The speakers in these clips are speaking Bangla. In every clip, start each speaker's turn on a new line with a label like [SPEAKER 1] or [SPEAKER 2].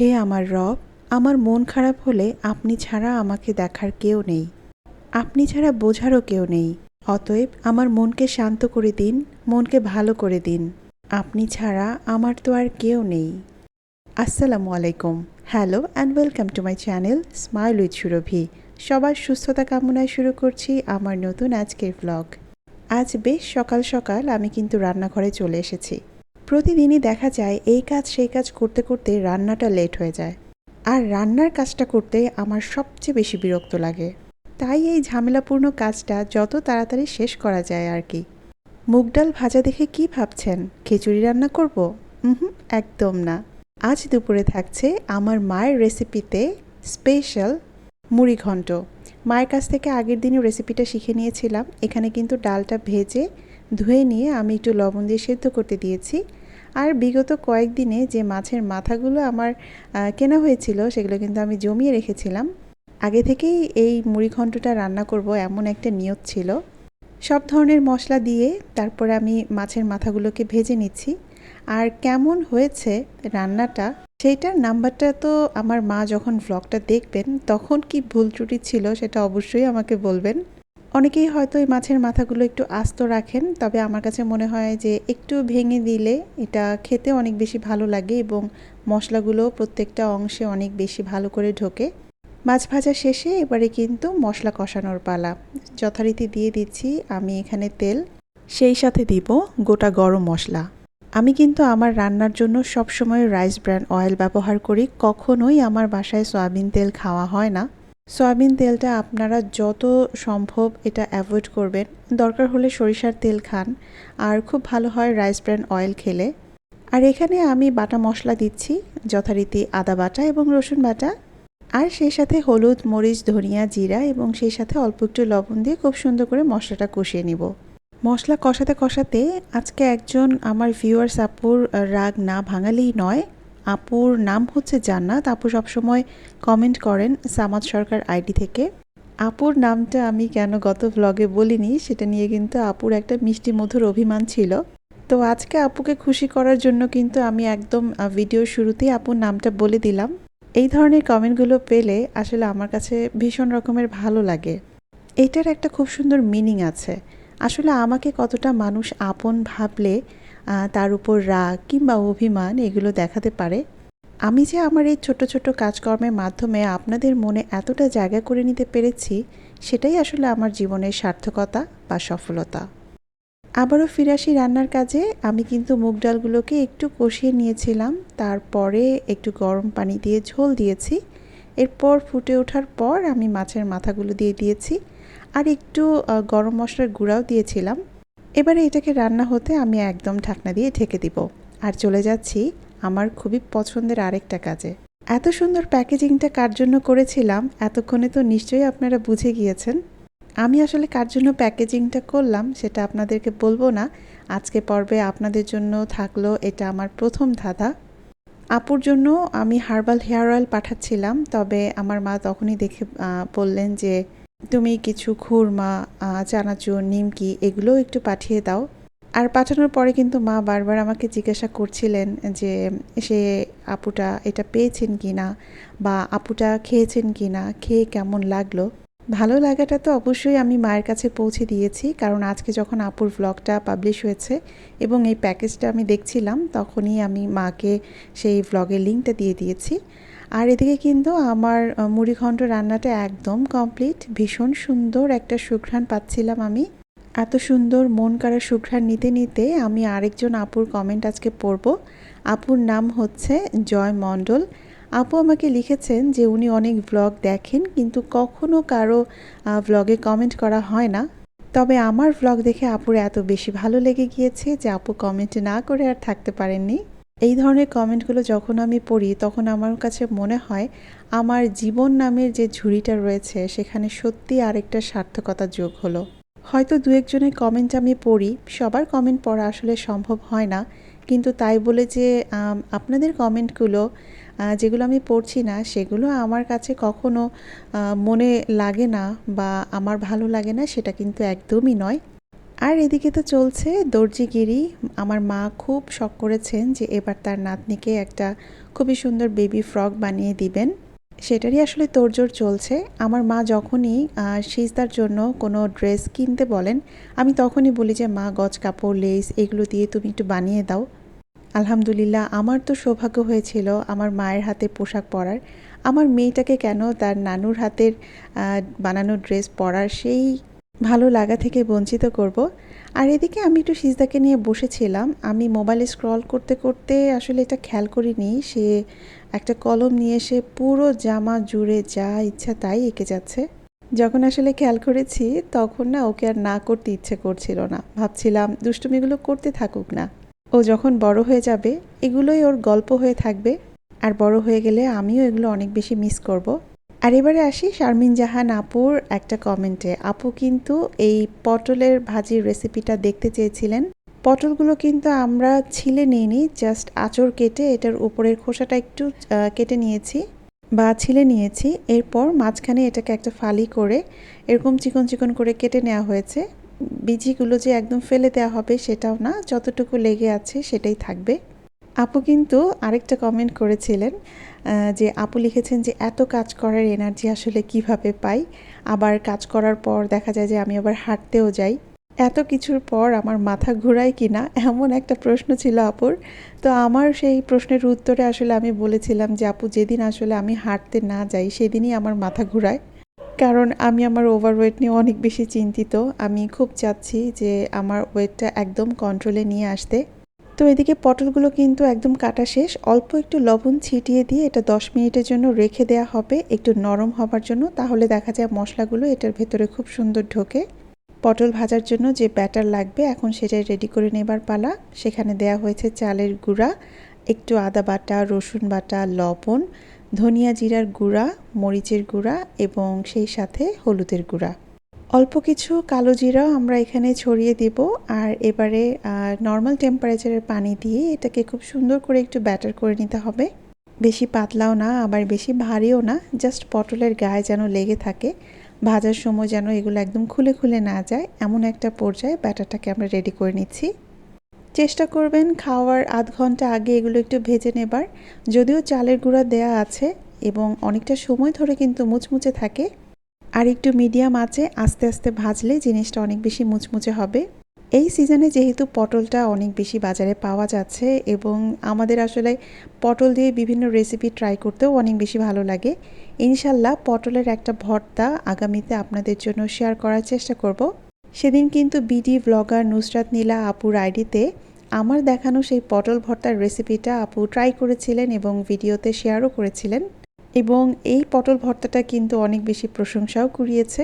[SPEAKER 1] হে আমার রব, আমার মন খারাপ হলে আপনি ছাড়া আমাকে দেখার কেউ নেই। আপনি ছাড়া বোঝারও কেউ নেই। অতএব আমার মনকে শান্ত করে দিন, মনকে ভালো করে দিন। আপনি ছাড়া আমার তো আর কেউ নেই। আসসালামু আলাইকুম। Hello and welcome to my channel smile with Surovi. সবার সুস্থতা কামনায় শুরু করছি আমার নতুন আজকের ব্লগ আজ বেশ সকাল সকাল আমি কিন্তু রান্নাঘরে চলে এসেছি। প্রতিদিনই দেখা যায় এই কাজ সেই কাজ করতে করতে রান্নাটা লেট হয়ে যায়। আর রান্নার কাজটা করতে আমার সবচেয়ে বেশি বিরক্ত লাগে। তাই এই ঝামেলাপূর্ণ কাজটা যত তাড়াতাড়ি শেষ করা যায় আর কি। মুগ ডাল ভাজা দেখে কি ভাবছেন? খিচুড়ি রান্না করব? হুম একদম না। আজ দুপুরে থাকছে আমার মায়ের রেসিপিতে স্পেশাল মুড়ি ঘন্ট। মায়ের কাছ থেকে আগের দিনই রেসিপিটা শিখে নিয়েছিলাম। এখানে কিন্তু ডালটা ভেজে ধুয়ে নিয়ে আমি একটু লবণ দিয়ে সেদ্ধ করতে দিয়েছি। আর বিগত কয়েকদিনে যে মাছের মাথাগুলো আমার কেনা হয়েছিল সেগুলো কিন্তু আমি জমিয়ে রেখেছিলাম। আগে থেকেই এই মুড়ি ঘন্টটা রান্না করব এমন একটা নিয়ত ছিল। সব ধরনের মশলা দিয়ে তারপরে আমি মাছের মাথাগুলোকে ভেজে নিচ্ছি। আর কেমন হয়েছে রান্নাটা, সেইটার নাম্বারটা তো আমার মা যখন ভ্লগটা দেখবেন, তখন কি ভুল ত্রুটি ছিল সেটা অবশ্যই আমাকে বলবেন। অনেকেই হয়তো এই মাছের মাথাগুলো একটু আস্ত রাখেন, তবে আমার কাছে মনে হয় যে একটু ভেঙে দিলে এটা খেতে অনেক বেশি ভালো লাগে এবং মশলাগুলো প্রত্যেকটা অংশে অনেক বেশি ভালো করে ঢোকে। মাছ ভাজা শেষে এবারে কিন্তু মশলা কষানোর পালা। যথারীতি দিয়ে দিচ্ছি আমি এখানে তেল, সেই সাথে দিব গোটা গরম মশলা। আমি কিন্তু আমার রান্নার জন্য সবসময় রাইস ব্র্যান্ড অয়েল ব্যবহার করি, কখনোই আমার বাসায় সয়াবিন তেল খাওয়া হয় না। সয়াবিন তেলটা আপনারা যত সম্ভব এটা অ্যাভয়েড করবেন। দরকার হলে সরিষার তেল খান। আর খুব ভালো হয় রাইস ব্র্যান্ড অয়েল খেলে। আর এখানে আমি বাটা মশলা দিচ্ছি, যথারীতি আদা বাটা এবং রসুন বাটা। আর সেই সাথে হলুদ, মরিচ, ধনিয়া, জিরা এবং সেই সাথে অল্প একটু লবণ দিয়ে খুব সুন্দর করে মশলাটা কষিয়ে নিব। মশলা কষাতে কষাতে আজকে একজন আমার ভিউয়ার্স আপুর রাগ না ভাঙালেই নয় আপুর নাম হচ্ছে জান্নাত। আপু সবসময় কমেন্ট করেন সামাদ সরকার আইডি থেকে। আপুর নামটা আমি কেন গত ভ্লগে বলিনি, সেটা নিয়ে কিন্তু আপুর একটা মিষ্টি মধুর অভিমান ছিল। তো আজকে আপুকে খুশি করার জন্য কিন্তু আমি একদম ভিডিওর শুরুতেই আপুর নামটা বলে দিলাম। এই ধরনের কমেন্টগুলো পেলে আসলে আমার কাছে ভীষণ রকমের ভালো লাগে। এটার একটা খুব সুন্দর মিনিং আছে। আসলে আমাকে কতটা মানুষ আপন ভাবলে তার উপর রাগ কিংবা অভিমান এগুলো দেখাতে পারে। আমি যে আমার এই ছোট ছোট কাজকর্মের মাধ্যমে আপনাদের মনে এতটা জায়গা করে নিতে পেরেছি, সেটাই আসলে আমার জীবনের সার্থকতা বা সফলতা। আবারও ফিরাসি রান্নার কাজে। আমি কিন্তু মুগ ডালগুলোকে একটু কষিয়ে নিয়েছিলাম, তারপরে একটু গরম পানি দিয়ে ঝোল দিয়েছি। এরপর ফুটে ওঠার পর আমি মাছের মাথাগুলো দিয়ে দিয়েছি, আর একটু গরম মশলার গুঁড়াও দিয়েছিলাম। এবারে এটাকে রান্না হতে আমি একদম ঢাকনা দিয়ে ঢেকে দিব। আর চলে যাচ্ছি আমার খুবই পছন্দের আরেকটা কাজে। এত সুন্দর প্যাকেজিংটা কার জন্য করেছিলাম এতক্ষণে তো নিশ্চয়ই আপনারা বুঝে গিয়েছেন। আমি আসলে কার জন্য প্যাকেজিংটা করলাম সেটা আপনাদেরকে বলব না। আজকে পর্বে আপনাদের জন্য থাকল এটা আমার প্রথম ধাঁধা। আপুর জন্য আমি হার্বাল হেয়ার অয়েল পাঠাচ্ছিলাম, তবে আমার মা তখনই দেখে বললেন যে তুমি কিছু খুরমা চানাচুর, নিমকি এগুলোও একটু পাঠিয়ে দাও। আর পাঠানোর পরে কিন্তু মা বারবার আমাকে জিজ্ঞাসা করছিলেন যে, সে আপুটা এটা পেয়েছেন কি না বা আপুটা খেয়েছেন কি না খেয়ে কেমন লাগল? ভালো লাগাটা তো অবশ্যই আমি মায়ের কাছে পৌঁছে দিয়েছি কারণ আজকে যখন আপুর ভ্লগটা পাবলিশ হয়েছে এবং এই প্যাকেজটা আমি দেখছিলাম তখনই আমি মাকে সেই ভ্লগের লিঙ্কটা দিয়ে দিয়েছি। আর এদিকে কিন্তু আমার আহ, মুড়িঘণ্ট রান্নাটা একদম কমপ্লিট ভীষণ সুন্দর একটা সুঘ্রাণ পাচ্ছিলাম আমি। এত সুন্দর মন কাড়া সুঘ্রাণ নিতে নিতে আমি আরেকজন আপুর কমেন্ট আজকে পড়ব। আপুর নাম হচ্ছে জয় মণ্ডল। আপু আমাকে লিখেছেন যে উনি অনেক ব্লগ দেখেন, কিন্তু কখনো কারও ব্লগে কমেন্ট করা হয় না। তবে আমার ব্লগ দেখে আপুর এত বেশি ভালো লেগে গিয়েছে যে আপু কমেন্ট না করে আর থাকতে পারেননি। এই ধরনের কমেন্টগুলো যখন আমি পড়ি, তখন আমার কাছে মনে হয় আমার জীবন নামের যে ঝুড়িটা রয়েছে, সেখানে সত্যি আরেকটা সার্থকতা যোগ হলো। হয়তো দু একজনের কমেন্ট আমি পড়ি, সবার কমেন্ট পড়া আসলে সম্ভব হয় না। কিন্তু তাই বলে যে আপনাদের কমেন্টগুলো যেগুলো আমি পড়ছি না, সেগুলো আমার কাছে কখনো মনে লাগে না বা আমার ভালো লাগে না, সেটা কিন্তু একদমই নয়। আর এদিকে তো চলছে দর্জিগিরি। আমার মা খুব শখ করেছেন যে এবার তার নাতনিকে একটা খুবই সুন্দর বেবি ফ্রক বানিয়ে দিবেন। সেটারই আসলে তোড়জোড় চলছে। আমার মা যখনই সিজদার জন্য কোনো ড্রেস কিনতে বলেন, আমি তখনই বলি যে, মা, গজ কাপড়, লেস, এগুলো দিয়ে তুমি একটু বানিয়ে দাও। আলহামদুলিল্লাহ, আমার তো সৌভাগ্য হয়েছিল আমার মায়ের হাতে পোশাক পরার। আমার মেয়েটাকে কেন তার নানুর হাতের বানানো ড্রেস পরার সেই ভালো লাগা থেকে বঞ্চিত করব? আর এদিকে আমি একটু সিজদাকে নিয়ে বসেছিলাম। আমি মোবাইলে স্ক্রল করতে করতে আসলে এটা খেয়াল করিনি। সে একটা কলম নিয়ে এসে পুরো জামা জুড়ে যা ইচ্ছা তাই এঁকে যাচ্ছে। যখন আসলে খেয়াল করেছি, তখন না ওকে আর না করতে ইচ্ছে করছিল না। ভাবছিলাম দুষ্টুমিগুলো করতে থাকুক না। ও যখন বড় হয়ে যাবে, এগুলোই ওর গল্প হয়ে থাকবে। আর বড় হয়ে গেলে আমিও এগুলো অনেক বেশি মিস করব। আর এবারে আসি শারমিন জাহান আপুর একটা কমেন্টে আপু কিন্তু এই পটলের ভাজির রেসিপিটা দেখতে চেয়েছিলেন। পটলগুলো কিন্তু আমরা ছিলে নিইনি জাস্ট আঁচড় কেটে এটার উপরের খোসাটা একটু কেটে নিয়েছি বা ছিলে নিয়েছি। এরপর মাঝখানে এটাকে একটা ফালি করে এরকম চিকন চিকন করে কেটে নেওয়া হয়েছে। বিজিগুলো যে একদম ফেলে দেওয়া হবে সেটাও না, যতটুকু লেগে আছে সেটাই থাকবে। আপু কিন্তু আরেকটা কমেন্ট করেছিলেন যে আপু লিখেছেন যে এত কাজ করার এনার্জি আসলে কীভাবে পাই? আবার কাজ করার পর দেখা যায় যে আমি আবার হাঁটতেও যাই। এত কিছুর পর আমার মাথা ঘুরায় কি না? এমন একটা প্রশ্ন ছিল আপুর। তো আমার সেই প্রশ্নের উত্তরে আসলে আমি বলেছিলাম যে, আপু, যেদিন আসলে আমি হাঁটতে না যাই, সেদিনই আমার মাথা ঘুরায়। কারণ আমি আমার ওভারওয়েট নিয়ে অনেক বেশি চিন্তিত। আমি খুব চাচ্ছি যে আমার ওয়েটটা একদম কন্ট্রোলে নিয়ে আসতে। তো এদিকে পটলগুলো কিন্তু একদম কাটা শেষ। অল্প একটু লবণ ছিটিয়ে দিয়ে এটা দশ মিনিটের জন্য রেখে দেওয়া হবে। একটু নরম হবার জন্য। তাহলে দেখা যায় মশলাগুলো এটার ভেতরে খুব সুন্দর ঢোকে। পটল ভাজার জন্য যে ব্যাটার লাগবে, এখন সেটাই রেডি করে নেবার পালা। সেখানে দেয়া হয়েছে চালের গুঁড়া, একটু আদা বাটা, রসুন বাটা, লবণ। ধনিয়া জিরার গুঁড়া, মরিচের গুঁড়া এবং সেই সাথে হলুদের গুঁড়া। অল্প কিছু কালো জিরাও আমরা এখানে ছড়িয়ে দেব আর এবারে নর্মাল টেম্পারেচারের পানি দিয়ে এটাকে খুব সুন্দর করে একটু ব্যাটার করে নিতে হবে। বেশি পাতলাও না, আবার বেশি ভারীও না জাস্ট পটলের গায়ে যেন লেগে থাকে। ভাজার সময় যেন এগুলো একদম খুলে খুলে না যায়, এমন একটা পর্যায়ে ব্যাটারটাকে আমরা রেডি করে নিচ্ছি। চেষ্টা করবেন খাওয়ার আধ ঘণ্টা আগে এগুলো একটু ভেজে নেবার। যদিও চালের গুঁড়া দেয়া আছে এবং অনেকটা সময় ধরে কিন্তু মুচমুচে থাকে। আর একটু মিডিয়াম আছে আস্তে আস্তে ভাজলে জিনিসটা অনেক বেশি মুচমুচে হবে। এই সিজনে যেহেতু পটলটা অনেক বেশি বাজারে পাওয়া যাচ্ছে এবং আমাদের আসলে পটল দিয়ে বিভিন্ন রেসিপি ট্রাই করতেও অনেক বেশি ভালো লাগে। ইনশাল্লাহ পটলের একটা ভর্তা আগামীতে আপনাদের জন্য শেয়ার করার চেষ্টা করব। সেদিন কিন্তু বিডি ব্লগার নুসরাত নীলা আপুর আইডিতে আমার দেখানো সেই পটল ভর্তার রেসিপিটা আপু ট্রাই করেছিলেন এবং ভিডিওতে শেয়ারও করেছিলেন। এবং এই পটল ভর্তাটা কিন্তু অনেক বেশি প্রশংসাও কুড়িয়েছে।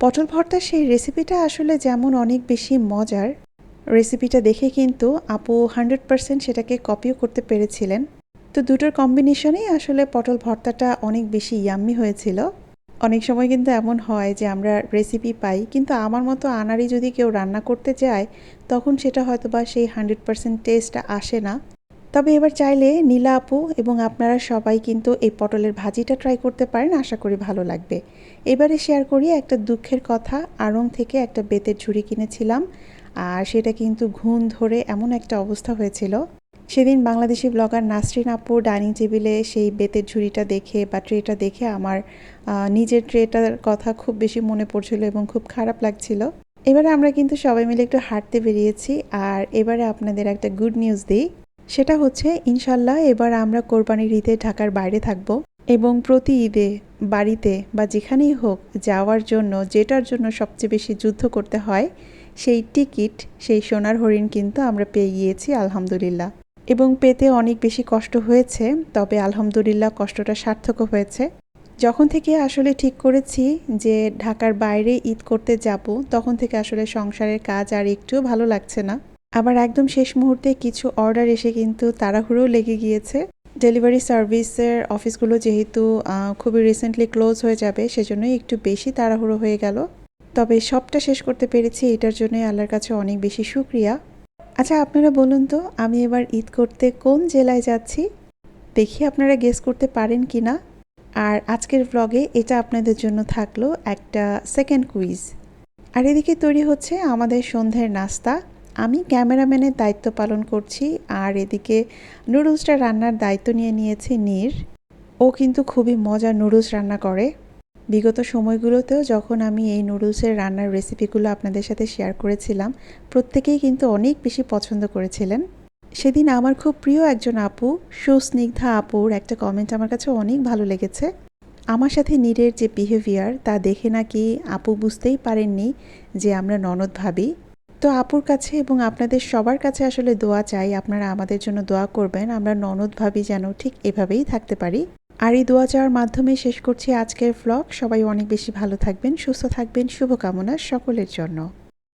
[SPEAKER 1] পটল ভর্তার সেই রেসিপিটা আসলে যেমন অনেক বেশি মজার রেসিপিটা দেখে কিন্তু আপু হান্ড্রেড পারসেন্ট সেটাকে কপিও করতে পেরেছিলেন। তো দুটোর কম্বিনেশনেই আসলে পটল ভর্তাটা অনেক বেশি ইয়াম্মি হয়েছিল। অনেক সময় কিন্তু এমন হয় যে আমরা রেসিপি পাই, কিন্তু আমার মতো আনারই যদি কেউ রান্না করতে চায়, তখন সেটা হয়তো বা সেই হান্ড্রেড পারসেন্ট টেস্টটা আসে না। তবে এবার চাইলে নীলা আপু এবং আপনারা সবাই কিন্তু এই পটলের ভাজিটা ট্রাই করতে পারেন, আশা করি ভালো লাগবে। এবারে শেয়ার করি একটা দুঃখের কথা, আড়ং থেকে একটা বেতের ঝুড়ি কিনেছিলাম, আর সেটা কিন্তু ঘুণ ধরে এমন একটা অবস্থা হয়েছিল। সেদিন বাংলাদেশি ব্লগার নাসরিন আপু ডাইনিং টেবিলে সেই বেতের ঝুড়িটা দেখে বা ট্রেটা দেখে আমার নিজের ট্রেটার কথা খুব বেশি মনে পড়ছিল এবং খুব খারাপ লাগছিল। এবারে আমরা কিন্তু সবাই মিলে একটু হাঁটতে বেরিয়েছি আর এবারে আপনাদের একটা গুড নিউজ দিই। সেটা হচ্ছে, ইনশাল্লাহ এবার আমরা কোরবানির ঈদে ঢাকার বাইরে থাকব এবং প্রতি ঈদে বাড়িতে বা যেখানেই হোক যাওয়ার জন্য, যেটার জন্য সবচেয়ে বেশি যুদ্ধ করতে হয়, সেই টিকিট, সেই সোনার হরিণ কিন্তু আমরা পেয়ে গিয়েছি, আলহামদুলিল্লাহ। এবং পেতে অনেক বেশি কষ্ট হয়েছে, তবে আলহামদুলিল্লাহ কষ্টটা সার্থকও হয়েছে। যখন থেকে আসলে ঠিক করেছি যে ঢাকার বাইরে ঈদ করতে যাব, তখন থেকে আসলে সংসারের কাজ আর একটুও ভালো লাগছে না। আবার একদম শেষ মুহূর্তে কিছু অর্ডার এসে কিন্তু তাড়াহুড়ো লেগে গিয়েছে। ডেলিভারি সার্ভিসের অফিসগুলো যেহেতু খুবই রিসেন্টলি ক্লোজ হয়ে যাবে, সেজন্যই একটু বেশি তাড়াহুড়ো হয়ে গেল। তবে সবটা শেষ করতে পেরেছি, এটার জন্যই আল্লাহর কাছে অনেক বেশি সুক্রিয়া আচ্ছা আপনারা বলুন তো, আমি এবার ঈদ করতে কোন জেলায় যাচ্ছি? দেখি আপনারা গেস করতে পারেন কি না। আর আজকের ব্লগে এটা আপনাদের জন্য থাকল একটা সেকেন্ড কুইজ আর এদিকে তৈরি হচ্ছে আমাদের সন্ধ্যের নাস্তা। আমি ক্যামেরাম্যানের দায়িত্ব পালন করছি, আর এদিকে নুডলসটা রান্নার দায়িত্ব নিয়ে নিয়েছে নীর। ও কিন্তু খুবই মজার নুডলস রান্না করে। বিগত সময়গুলোতেও যখন আমি এই নুডলসের রান্নার রেসিপিগুলো আপনাদের সাথে শেয়ার করেছিলাম, প্রত্যেকেই কিন্তু অনেক বেশি পছন্দ করেছিলেন। সেদিন আমার খুব প্রিয় একজন আপু, সুস্নিগ্ধা আপুর একটা কমেন্ট আমার কাছে অনেক ভালো লেগেছে। আমার সাথে নীরের যে বিহেভিয়ার তা দেখে নাকি আপু বুঝতেই পারেননি যে আমরা ননদ ভাবি। তো আপুর কাছে এবং আপনাদের সবার কাছে আসলে দোয়া চাই, আপনারা আমাদের জন্য দোয়া করবেন, আমরা ননদ ভাবি যেন ঠিক এভাবেই থাকতে পারি। আর এই দোয়া চাওয়ার মাধ্যমে শেষ করছি আজকের ভ্লগ সবাই অনেক বেশি ভালো থাকবেন, সুস্থ থাকবেন। শুভকামনা সকলের জন্য।